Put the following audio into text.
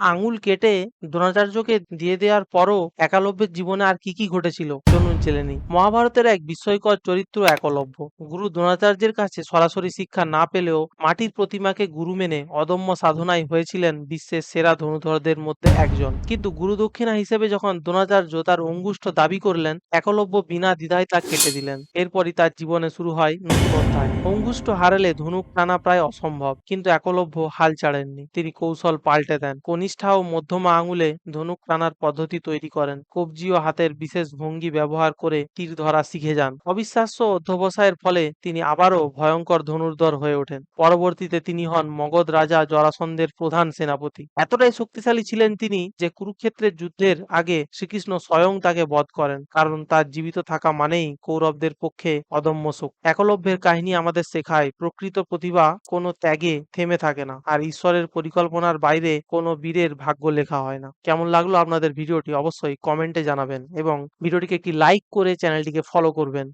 আঙুল কেটে দ্রোণাচার্যকে দিয়ে দেওয়ার পরও একলব্যের জীবনে আর কি কি ঘটেছিল, চলুন জেনে নিই। মহাভারতের এক বিস্ময়কর চরিত্র একলব্য। গুরু দ্রোণাচার্যের কাছে সরাসরি শিক্ষা না পেলেও মাটির প্রতিমাকে গুরু মেনে অদম্য সাধনায় হয়েছিলেন বিশ্বের সেরা ধনুধরদের মধ্যে একজন। কিন্তু গুরু দক্ষিণা হিসেবে যখন দ্রোণাচার্য তার অঙ্গুষ্ঠ দাবি করলেন, একলব্য বিনা দ্বিধায় তা কেটে দিলেন। এরপরই তার জীবনে শুরু হয় নতুন অঙ্গুষ্ঠ হারালে ধনুক টানা প্রায় অসম্ভব, কিন্তু একলব্য হাল ছাড়েননি। তিনি কৌশল পাল্টে দেন। কনিষ্ঠা ও মধ্যমা আঙুলে ধনুক টানার পদ্ধতি তৈরি করেন। কবজি ও হাতের বিশেষ ভঙ্গি ব্যবহার করে তীর ধরা শিখে যান। অবিশ্বাস্য অধ্যবসায়ের ফলে তিনি আবারও ভয়ঙ্কর ধনুর্ধর হয়ে ওঠেন। পরবর্তীতে তিনি হন মগধ রাজা জরাসন্ধের প্রধান সেনাপতি। এতটাই শক্তিশালী ছিলেন তিনি যে কুরুক্ষেত্রের যুদ্ধের আগে শ্রীকৃষ্ণ স্বয়ং তাকে বধ করেন, কারণ তার জীবিত থাকা মানেই কৌরবদের পক্ষে অদম্য সুখ একলভ্যের কাহিনী আমাদের শেখায়, প্রকৃত প্রতিভা কোনো ত্যাগে থেমে থাকে না, আর ঈশ্বরের পরিকল্পনার বাইরে কোনো বীরের ভাগ্য লেখা হয় না। কেমন লাগল আপনাদের ভিডিওটি অবশ্যই কমেন্টে জানাবেন এবং ভিডিওটিকে একটি লাইক করে চ্যানেলটিকে ফলো করবেন।